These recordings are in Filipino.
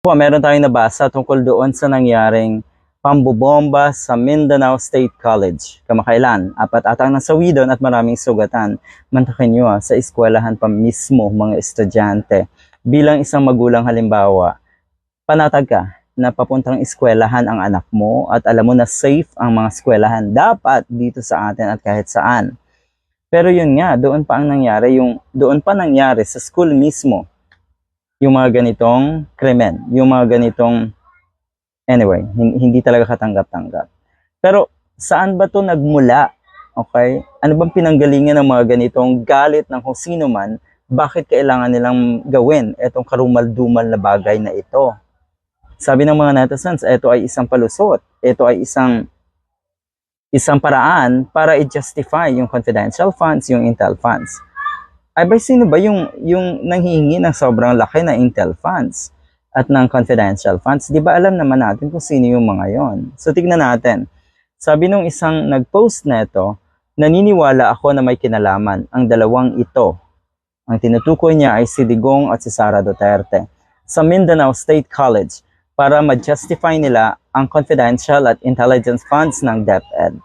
Po, meron tayong nabasa tungkol doon sa nangyaring pambobomba sa Mindanao State College. Kamakailan, apat atang nasawi doon at maraming sugatan. Mantakin nyo ah, sa eskwelahan pa mismo mga estudyante. Bilang isang magulang halimbawa, panatag ka na papuntang eskwelahan ang anak mo at alam mo na safe ang mga eskwelahan dapat dito sa atin at kahit saan. Pero yun nga, doon pa ang nangyari, yung doon pa nangyari sa school mismo yung mga ganitong krimen, yung mga ganitong anyway, hin- hindi talaga katanggap-tanggap. Pero saan ba 'to nagmula? Okay? Ano bang pinanggalingan ng mga ganitong galit ng kung sino man? Bakit kailangan nilang gawin itong karumal-dumal na bagay na ito? Sabi ng mga netizens, ito ay isang palusot. Ito ay isang isang paraan para i-justify yung confidential funds, yung intel funds ay ba sino ba yung yung nanghihingi ng sobrang laki na intel funds at ng confidential funds? 'Di ba alam naman natin kung sino yung mga yon? So tignan natin. Sabi nung isang nag-post nito, naniniwala ako na may kinalaman ang dalawang ito. Ang tinutukoy niya ay si Digong at si Sara Duterte sa Mindanao State College para ma-justify nila ang confidential at intelligence funds ng DepEd.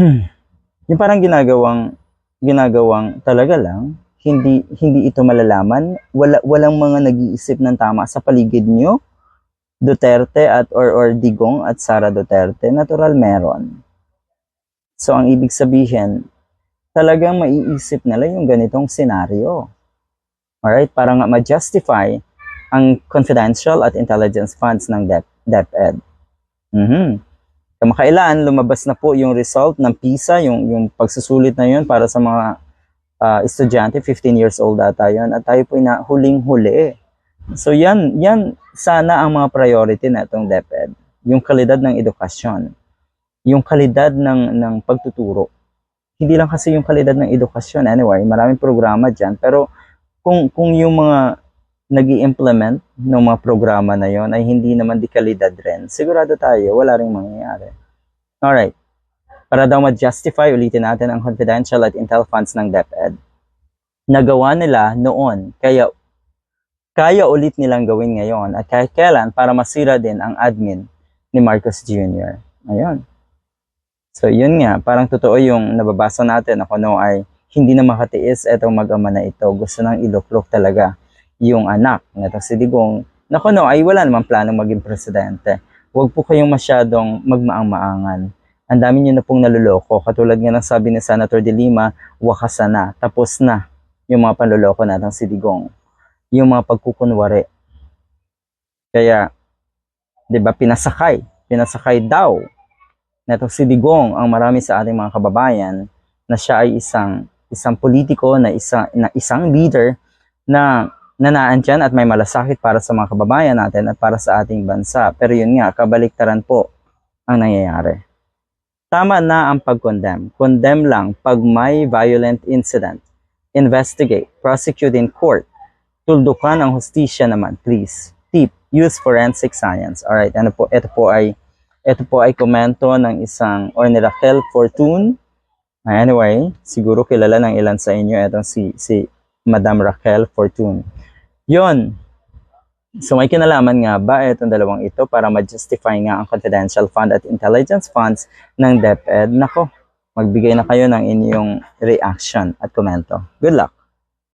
Hmm. Yung parang ginagawang ginagawang talaga lang, hindi hindi ito malalaman, wala walang mga nag-iisip ng tama sa paligid nyo. Duterte at or or Digong at Sara Duterte, natural meron. So ang ibig sabihin, talagang maiisip nila yung ganitong senaryo. Alright, para nga ma-justify ang confidential at intelligence funds ng Dep DepEd. Mhm. Kamakailan, lumabas na po yung result ng PISA, yung, yung pagsusulit na yun para sa mga ah, estudyante, 15 years old ata yun, at tayo po na huling-huli. So yan, yan sana ang mga priority na itong DepEd. Yung kalidad ng edukasyon, yung kalidad ng, ng pagtuturo. Hindi lang kasi yung kalidad ng edukasyon, anyway, maraming programa dyan, pero kung, kung yung mga nag implement ng mga programa na yon ay hindi naman di kalidad rin, sigurado tayo, wala ring mangyayari. Alright. Para daw ma-justify, ulitin natin ang confidential at intel funds ng DepEd. Nagawa nila noon, kaya kaya ulit nilang gawin ngayon at kahit kailan para masira din ang admin ni Marcos Jr. Ayun. So yun nga, parang totoo yung nababasa natin ako no ay hindi na makatiis etong mag-ama na ito. Gusto nang iluklok talaga yung anak na si Digong. Naku no, ay wala namang planong maging presidente. Huwag po kayong masyadong magmaang-maangan. Ang dami niyo na pong naluloko. Katulad nga ng sabi ni Senator De Lima, wakasan na, tapos na yung mga panluloko natin si Digong. Yung mga pagkukunwari. Kaya, di ba, pinasakay. Pinasakay daw na si Digong ang marami sa ating mga kababayan na siya ay isang isang politiko na isang na isang leader na nanaan dyan at may malasakit para sa mga kababayan natin at para sa ating bansa. Pero yun nga, kabaliktaran po ang nangyayari. Tama na ang pag-condemn. Condemn lang pag may violent incident. Investigate, prosecute in court. Tuldukan ang hustisya naman, please. Tip, use forensic science. Alright, ano po, ito po ay ito po ay komento ng isang or Raquel Fortune. Anyway, siguro kilala ng ilan sa inyo itong si si Madam Raquel Fortune. Yon. So may kinalaman nga ba itong dalawang ito para ma-justify nga ang confidential fund at intelligence funds ng DepEd? Nako, magbigay na kayo ng inyong reaction at komento. Good luck!